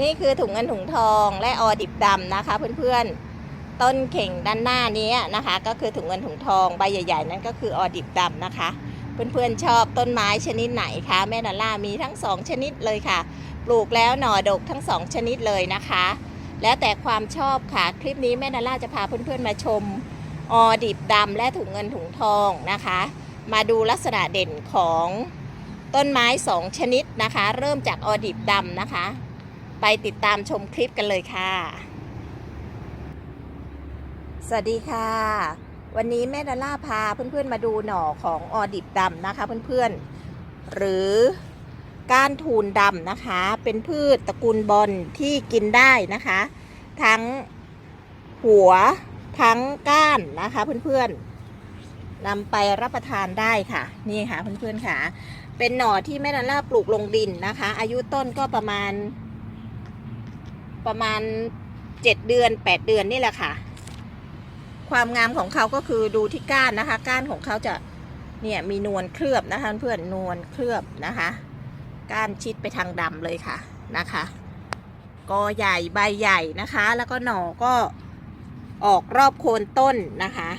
นี่คือถุงเงินถุงทองและออดิบดำนะคะ เพื่อนๆ ต้นเข่งด้านหน้านี้นะคะ ก็คือถุงเงินถุงทองใบใหญ่ๆ นั่นก็คือออดิบดำนะคะ เพื่อนๆชอบต้นไม้ชนิดไหนคะแม่ดอลล่ามีทั้งสองชนิดเลยค่ะ ปลูกแล้วหน่อดกทั้งสองชนิดเลยนะคะ แล้วแต่ความชอบค่ะ คลิปนี้แม่ดอลล่าจะพาเพื่อนๆมาชมออดิบดำและถุงเงินถุงทองนะคะ มาดูลักษณะเด่นของต้นไม้สองชนิดนะคะ เริ่มจากออดิบดำนะคะ ไปติดตามชมคลิปกันเลยค่ะ สวัสดีค่ะ วันนี้แม่ดาล่าพาเพื่อนๆมาดูหน่อของออดิบดำนะคะเพื่อนๆ หรือก้านทูนดำนะคะ เป็นพืชตระกูลบอลที่กินได้นะคะ ทั้งหัวทั้งก้านนะคะเพื่อนๆนำไปรับประทานได้ค่ะ นี่ค่ะเพื่อนๆค่ะ เป็นหน่อที่แม่ดาล่าปลูกลงดินนะคะ อายุต้นก็ประมาณ ประมาณเจ็ดเดือนแปดเดือนนี่แหละค่ะ ความงามของเขาก็คือดูที่ก้านนะคะ ก้านของเขาจะเนี่ยมีนวลเคลือบนะคะเพื่อนนวลเคลือบนะคะ ก้านชิดไปทางดำเลยค่ะนะคะกอใหญ่ใบใหญ่นะคะ แล้วก็หน่อก็ออกรอบโคนต้นนะคะ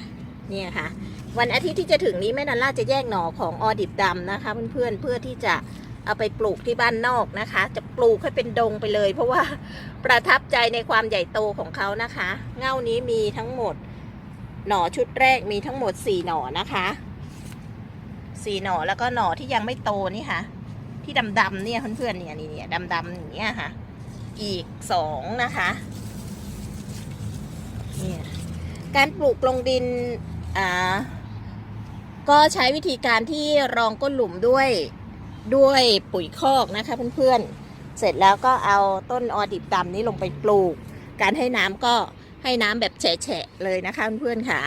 เนี่ยค่ะ วันอาทิตย์ที่จะถึงนี้แม่นันล่าจะแยกหน่อของออดิบดำนะคะ เพื่อนๆเพื่อที่จะ เอาไปปลูกที่บ้านนอกนะคะ จะปลูกให้เป็นดงไปเลย เพราะว่าประทับใจในความใหญ่โตของเขานะคะ เง่านี้มีทั้งหมด หน่อชุดแรกมีทั้งหมดสี่หน่อนะคะสี่หน่อแล้วก็หน่อที่ยังไม่โตนี่ค่ะ ที่ดำๆเนี่ยเพื่อนๆเนี่ยนี่เนี่ยดำๆอย่างเงี้ยค่ะ อีกสองนะคะเนี่ยการปลูกลงดินอ่าก็ใช้วิธีการที่รองก้นหลุมด้วย ด้วยปุ๋ยคอกนะคะเพื่อนๆ เสร็จแล้วก็เอาต้นออดิบดำนี้ลงไปปลูก การให้น้ำก็ให้น้ำแบบแฉะๆเลยนะคะเพื่อนๆค่ะ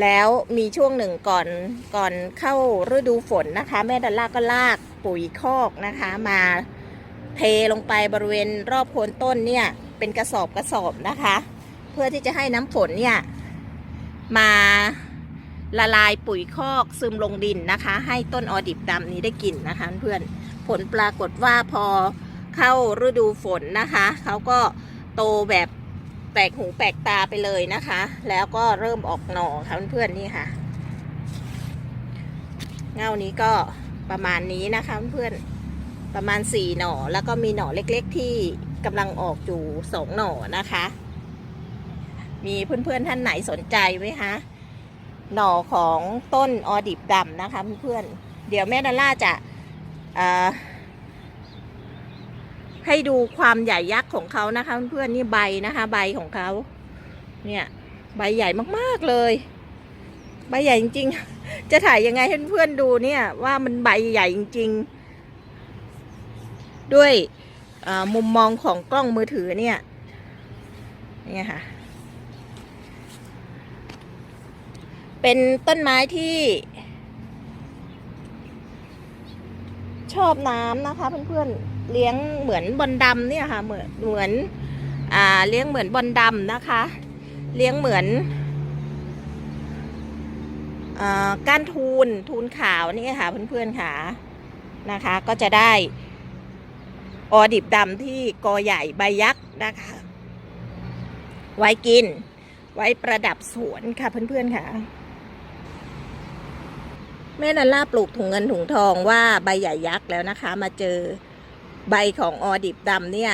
แล้วมีช่วงหนึ่งก่อนก่อนเข้าฤดูฝนนะคะ แม่ดัลล่าก็ลากปุ๋ยคอกนะคะมาเทลงไปบริเวณรอบโคนต้นเนี่ยเป็นกระสอบกระสอบนะคะ เพื่อที่จะให้น้ำฝนเนี่ยมา ละลายปุ๋ยคอกซึมลงดินนะคะ ให้ต้นออดิบดำนี้ได้กินนะคะเพื่อนผลปรากฏว่าพอเข้าฤดูฝนนะคะเขาก็โตแบบแปลกหูแปลกตาไปเลยนะคะ แล้วก็เริ่มออกหน่อค่ะเพื่อนๆนี่ค่ะ เงานี้ก็ประมาณนี้นะคะเพื่อนๆประมาณสี่หน่อแล้วก็มีหน่อเล็กๆ ที่กำลังออกอยู่สองหน่อนะคะ มีเพื่อนๆท่านไหนสนใจไหมคะ หน่อของต้นออดิบดำนะคะเพื่อนๆเดี๋ยวแม่ดอลล่าจะให้ดูความใหญ่ยักษ์ของเขานะคะเพื่อนๆนี่ใบนะคะใบของเขาเนี่ยใบใหญ่มากๆเลย ใบใหญ่จริงๆ จะถ่ายยังไงให้เพื่อนๆดูเนี่ยว่ามันใบใหญ่จริงๆ ด้วยมุมมองของกล้องมือถือเนี่ยนี่ค่ะ เป็นต้นไม้ที่ ชอบน้ำนะคะเพื่อนๆเลี้ยงเหมือนบอลดำเนี่ยค่ะเหมือนเหมือนอ่าเลี้ยงเหมือนบอลดำนะคะ เลี้ยงเหมือนอก้านทูนทูนขาวนี่ค่ะเพื่อนๆค่ะนะคะ ก็จะได้ออดิบดำที่กอใหญ่ใบยักษ์นะคะ ไว้กิน ไว้ประดับสวนค่ะเพื่อนๆค่ะ แม่นันล่าปลูกถุงเงินถุงทองว่าใบใหญ่ยักษ์แล้วนะคะ มาเจอใบของออดิบดำเนี่ย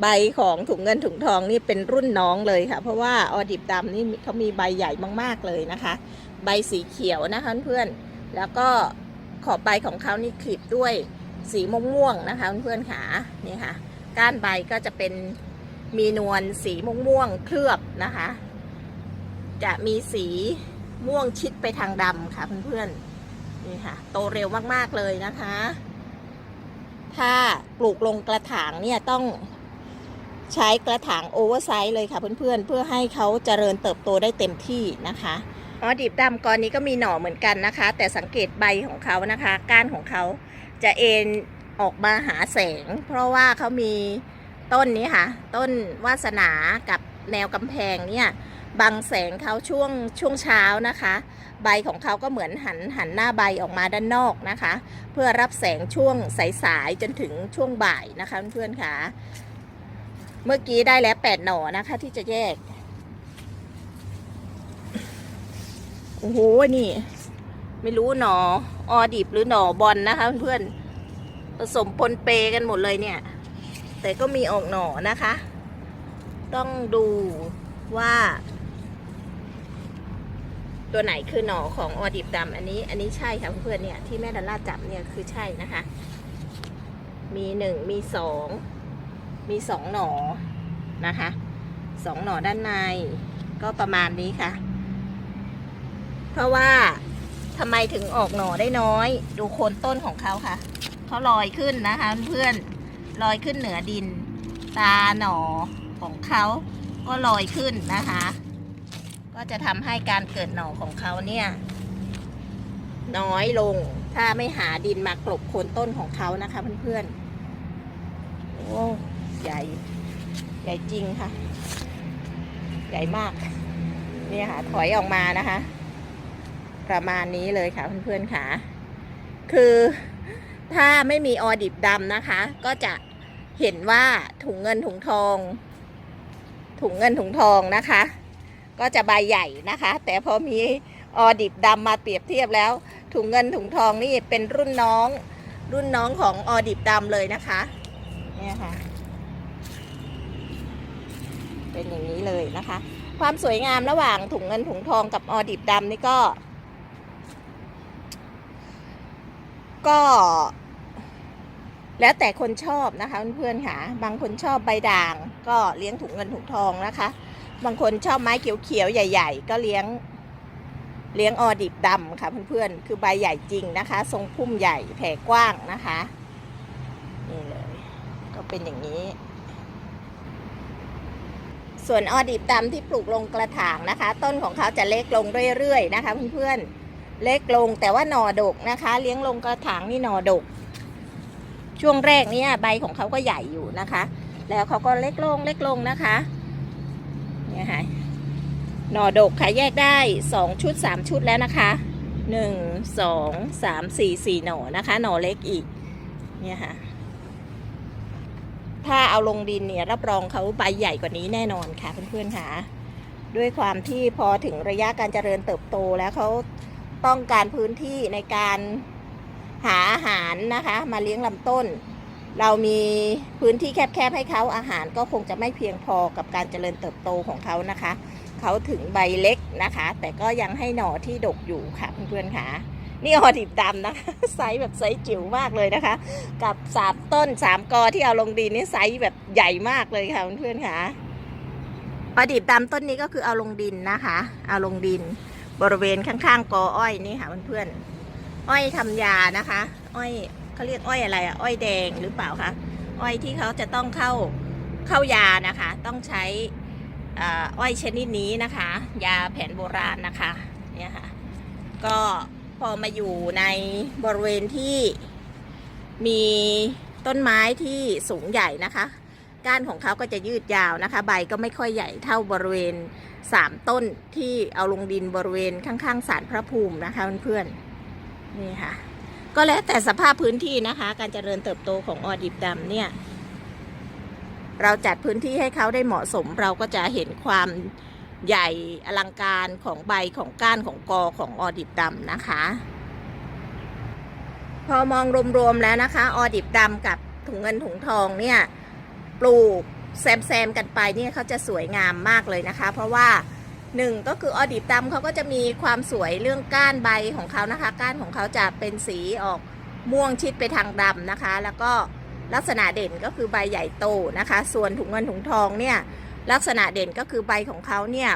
ใบของถุงเงินถุงทองนี่เป็นรุ่นน้องเลยค่ะ เพราะว่าออดิบดำนี่เขามีใบใหญ่มากๆเลยนะคะ ใบสีเขียวนะคะเพื่อนๆแล้วก็ขอบใบของเขานี่คลิปด้วยสีม่วงๆนะคะเพื่อนๆค่ะนี่ค่ะ ก้านใบก็จะเป็นมีนวลสีม่วงๆเคลือบนะคะ จะมีสี ม่วงชิดไปทางดำค่ะเพื่อนๆนี่ค่ะ โตเร็วมากๆเลยนะคะ ถ้าปลูกลงกระถางเนี่ยต้องใช้กระถางโอเวอร์ไซส์เลยค่ะเพื่อนๆ เพื่อให้เขาเจริญเติบโตได้เต็มที่นะคะอ๋อดิบดำกอนนี้ก็มีหน่อเหมือนกันนะคะ แต่สังเกตใบของเขานะคะ ก้านของเขาจะเอ็นออกมาหาแสง เพราะว่าเขามีต้นนี้ค่ะ ต้นวาสนากับแนวกำแพงเนี่ย บังแสงเขาช่วงช่วงเช้านะคะ ใบของเขาก็เหมือนหันหันหน้าใบออกมาด้านนอกนะคะ เพื่อรับแสงช่วงสายๆจนถึงช่วงบ่ายนะคะเพื่อนๆค่ะ เมื่อกี้ได้แล้วแปดหน่อนะคะที่จะแยกโอ้โหนี่ ไม่รู้หนอออดิบหรือหนอบอลนะคะ เพื่อนๆผสมปนเปกันหมดเลยเนี่ย แต่ก็มีออกหนอนะคะ ต้องดูว่า ตัวไหนคือหน่อของออดิบดำอันนี้อันนี้ใช่ค่ะเพื่อนเนี่ยที่แม่ดาล่าจับเนี่ยคือใช่นะคะ มีหนึ่งมีสองมีสองหน่อนะคะสองหน่อด้านในก็ประมาณนี้ค่ะ เพราะว่าทำไมถึงออกหน่อได้น้อย ดูโคนต้นของเขาค่ะเขาลอยขึ้นนะคะ เพื่อนลอยขึ้นเหนือดิน ตาหน่อของเขาก็ลอยขึ้นนะคะ ก็จะทำให้การเกิดหน่อของเขาเนี่ย น้อยลง ถ้าไม่หาดินมากลบโคนต้นของเขานะคะเพื่อนๆ โอ้ ใหญ่ ใหญ่จริงค่ะ ใหญ่มาก เนี่ยค่ะ ถอยออกมานะคะ ประมาณนี้เลยค่ะเพื่อนๆค่ะ คือถ้าไม่มีออดิบดำนะคะ ก็จะเห็นว่าถุงเงินถุงทอง ถุงเงินถุงทองนะคะ ก็จะใบใหญ่นะคะ แต่พอมีออดิบดำมาเปรียบเทียบแล้ว ถุงเงินถุงทองนี่เป็นรุ่นน้อง รุ่นน้องของออดิบดำเลยนะคะเนี่ยค่ะ เป็นอย่างนี้เลยนะคะ ความสวยงามระหว่างถุงเงินถุงทองกับออดิบดำนี่ก็ ก็ แล้วแต่คนชอบนะคะเพื่อนๆค่ะ บางคนชอบใบด่าง ก็เลี้ยงถุงเงินถุงทองนะคะ บางคนชอบไม้เขียวๆใหญ่ ๆ ก็เลี้ยงเลี้ยงออดิบดำค่ะเพื่อนๆ คือใบใหญ่จริงนะคะ ทรงพุ่มใหญ่แผ่กว้างนะคะนี่เลยก็เป็นอย่างนี้ ส่วนออดิบดำที่ปลูกลงกระถางนะคะ ต้นของเขาจะเล็กลงเรื่อยๆนะคะเพื่อนๆเล็กลงแต่ว่าหน่อดกนะคะ เลี้ยงลงกระถางนี่หน่อดก ช่วงแรกเนี่ยใบของเขาก็ใหญ่อยู่นะคะ แล้วเขาก็เล็กลงเล็กลงนะคะ เนี่ยค่ะหน่อดกค่ะแยกได้สองชุดสามชุดแล้วนะคะหนึ่งสองสามสี่สี่หน่อนะคะ หน่อเล็กอีกเนี่ยค่ะ ถ้าเอาลงดินเนี่ยรับรองเขาใบใหญ่กว่านี้แน่นอนค่ะเพื่อนๆค่ะ ด้วยความที่พอถึงระยะการเจริญเติบโตแล้วเขาต้องการพื้นที่ในการหาอาหารนะคะ มาเลี้ยงลำต้น เรามีพื้นที่แคบๆให้เขาอาหารก็คงจะไม่เพียงพอกับการเจริญเติบโตของเขานะคะ เขาถึงใบเล็กนะคะ แต่ก็ยังให้หน่อที่ดกอยู่ค่ะเพื่อนๆค่ะนี่ออดิบดำนะคะไซส์แบบไซส์จิ๋วมากเลยนะคะ กับสามต้นสามกอที่เอาลงดินนี่ไซส์แบบใหญ่มากเลยค่ะเพื่อนๆค่ะออดิบดำต้นนี้ก็คือเอาลงดินนะคะ เอาลงดิน บริเวณข้างๆกออ้อยนี่ค่ะเพื่อนๆอ้อยทำยานะคะ อ้อย เขาเรียกอ้อยอะไรอะอ้อยแดงหรือเปล่าคะอ้อยที่เขาจะต้องเข้าเข้ายานะคะ ต้องใช้อ้อยชนิดนี้นะคะ ยาแผนโบราณนะคะเนี่ยค่ะก็พอมาอยู่ในบริเวณที่มีต้นไม้ที่สูงใหญ่นะคะก้านของเขาก็จะยืดยาวนะคะ ใบก็ไม่ค่อยใหญ่เท่าบริเวณสามต้นที่เอาลงดินบริเวณข้างๆศาลพระภูมินะคะเพื่อนๆนี่ค่ะ ก็แล้วแต่สภาพพื้นที่นะคะ การเจริญเติบโตของออดิบดำเนี่ย เราจัดพื้นที่ให้เขาได้เหมาะสม เราก็จะเห็นความใหญ่อลังการของใบของก้านของกอของออดิบดำนะคะ พอมองรวมๆแล้วนะคะ ออดิบดำกับถุงเงินถุงทองเนี่ย ปลูกแซมๆกันไปเนี่ยเขาจะสวยงามมากเลยนะคะ เพราะว่า หนึ่งก็คือออดิบดำเขาก็จะมีความสวยเรื่องก้านใบของเขานะคะ ก้านของเขาจะเป็นสีออกม่วงชิดไปทางดำนะคะ แล้วก็ลักษณะเด่นก็คือใบใหญ่โตนะคะ ส่วนถุงเงินถุงทองเนี่ยลักษณะเด่นก็คือใบของเขาเนี่ย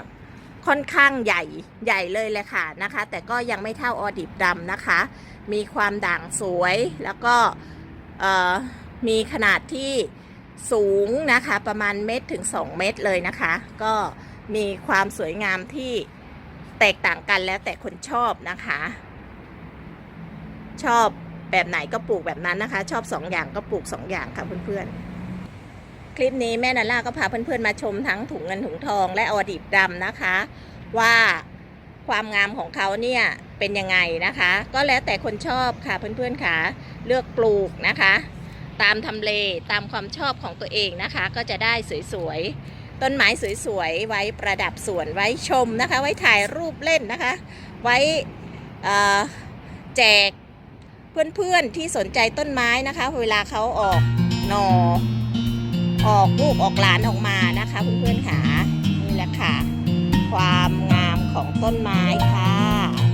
ค่อนข้างใหญ่ใหญ่เลยแหละค่ะนะคะ แต่ก็ยังไม่เท่าออดิบดำนะคะ มีความด่างสวยแล้วก็มีขนาดที่สูงนะคะประมาณเมตรถึง 2 เมตรเลยนะคะ ก็ มีความสวยงามที่แตกต่างกันแล้วแต่คนชอบนะคะ ชอบแบบไหนก็ปลูกแบบนั้นนะคะ ชอบ2ออย่างก็ปลูก2อย่างค่ะเพื่อนๆ คลิปนี้แม่นาล่าก็พาเพื่อนๆมาชมทั้งถุงเงินถุงทองและออดิบดำนะคะ ว่าความงามของเขาเนี่ยเป็นยังไงนะคะ ก็แล้วแต่คนชอบค่ะเพื่อนๆค่ะเลือกปลูกนะคะ ตามทำเลตามความชอบของตัวเองนะคะ ก็จะได้สวยๆ ต้นไม้สวยๆ ไว้ประดับสวนไว้ชมนะคะ ไว้ถ่ายรูปเล่นนะคะ ไว้แจกเพื่อนๆที่สนใจต้นไม้นะคะ เวลาเขาออกหนอออกลูกออกหลานออกมานะคะเพื่อนๆค่ะนี่แหละค่ะ ความงามของต้นไม้ค่ะ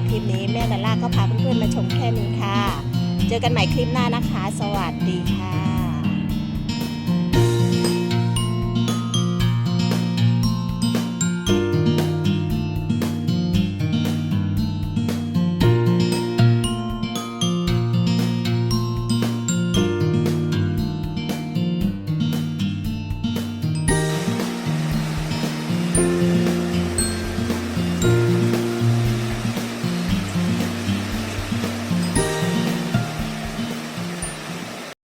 คลิปนี้แม่นาล่าก็พาเพื่อนๆมาชมแค่นี้ค่ะ เจอกันใหม่คลิปหน้านะคะ สวัสดีค่ะ